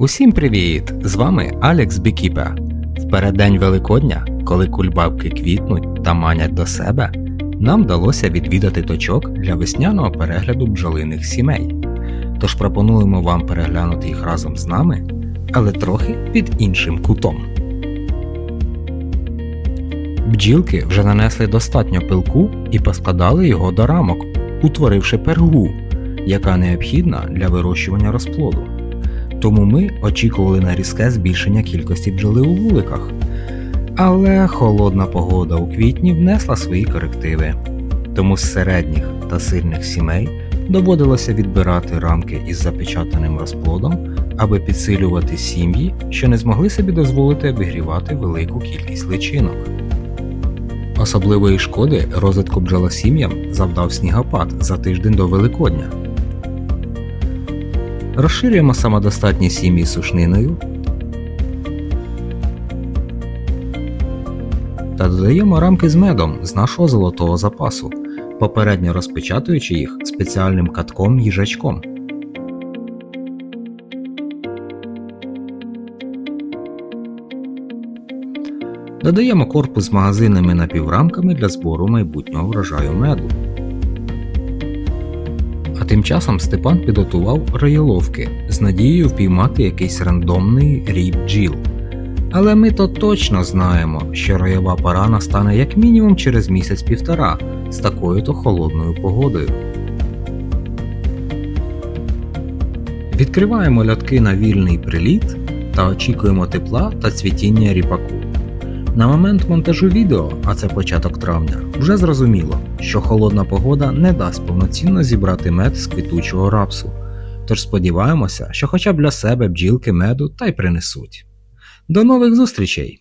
Усім привіт! З вами Алекс Бікіпер. В переддень Великодня, коли кульбабки квітнуть та манять до себе, нам вдалося відвідати точок для весняного перегляду бджолиних сімей. Тож пропонуємо вам переглянути їх разом з нами, але трохи під іншим кутом. Бджілки вже нанесли достатньо пилку і поскладали його до рамок, утворивши пергу, яка необхідна для вирощування розплоду. Тому ми очікували на різке збільшення кількості бджоли у вуликах. Але холодна погода у квітні внесла свої корективи. Тому з середніх та сильних сімей доводилося відбирати рамки із запечатаним розплодом, аби підсилювати сім'ї, що не змогли собі дозволити обігрівати велику кількість личинок. Особливої шкоди розвитку бджолосім'ям завдав снігопад за тиждень до Великодня. Розширюємо самодостатні сім'ї сушниною та додаємо рамки з медом з нашого золотого запасу, попередньо розпечатуючи їх спеціальним катком їжачком. Додаємо корпус з магазинними напіврамками для збору майбутнього врожаю меду. Тим часом Степан підготував рояловки з надією впіймати якийсь рандомний рій бджіл. Але ми то точно знаємо, що роєва пора настане як мінімум через місяць-півтора з такою то холодною погодою. Відкриваємо льотки на вільний приліт та очікуємо тепла та цвітіння ріпаку. На момент монтажу відео, а це початок травня, вже зрозуміло, що холодна погода не дасть повноцінно зібрати мед з квітучого рапсу. Тож сподіваємося, що хоча б для себе бджілки меду та й принесуть. До нових зустрічей!